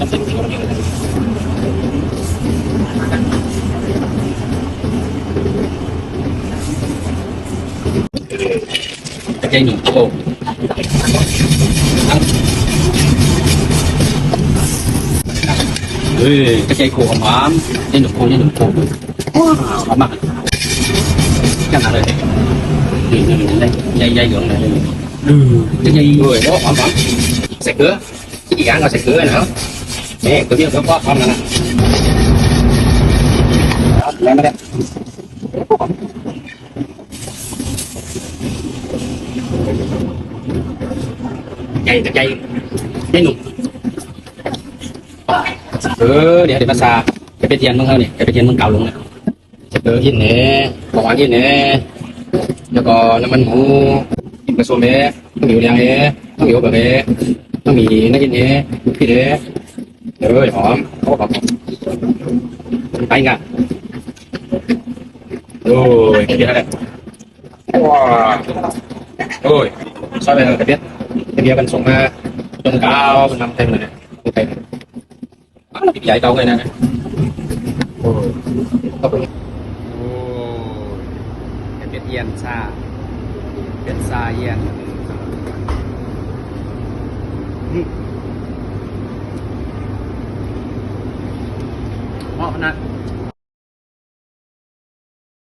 กระเทียมหนึ่งโอ้เฮ้ยกระเทียมโขหอมๆนี่หนุ่มโคนี่หนุ่มโคว้าวหอมมากยังไงเลยนี่นี่นี่ใหญ่ใหญ่เหลืองเลยอือใหญ่ๆเลยโอ้หอมหอมใส่ เกลืออีกอย่างก็ใส่เกลือนะนี่เกลือเยอะเกลือพอหอมนะแล้วไม่ได้ใหญ่แต่ใหญ่ใหญ่หนุ่มเออเดี๋ยวเดี๋ยวภาษาจะไปเทียนมึงเขาเนี่ยจะไปเทียนมึงเก่าลงเนี่ยจะเกลือหินเน่ของหวานหินเน่แล้วก็น้ำมันหมูกินกระสวมเนี่ต้องมีอย่างเนี่ต้องมีแบบเนี่ต้องมีน้ำกินเน่พี่เน่ เออหอมเขาบอกไปกันโอ้ยกินอะไรว้าโอ้ยซอยไปเลยกระเทียมกระเทียมกันส่งมาตรงกาวนนำเต็มเลยเนี่ยเต็มอ้าวใหญ่โตเลยนะโอ้ยโอ้ยเป็ดเย็นชาเป็ดซาเย็น whatnot.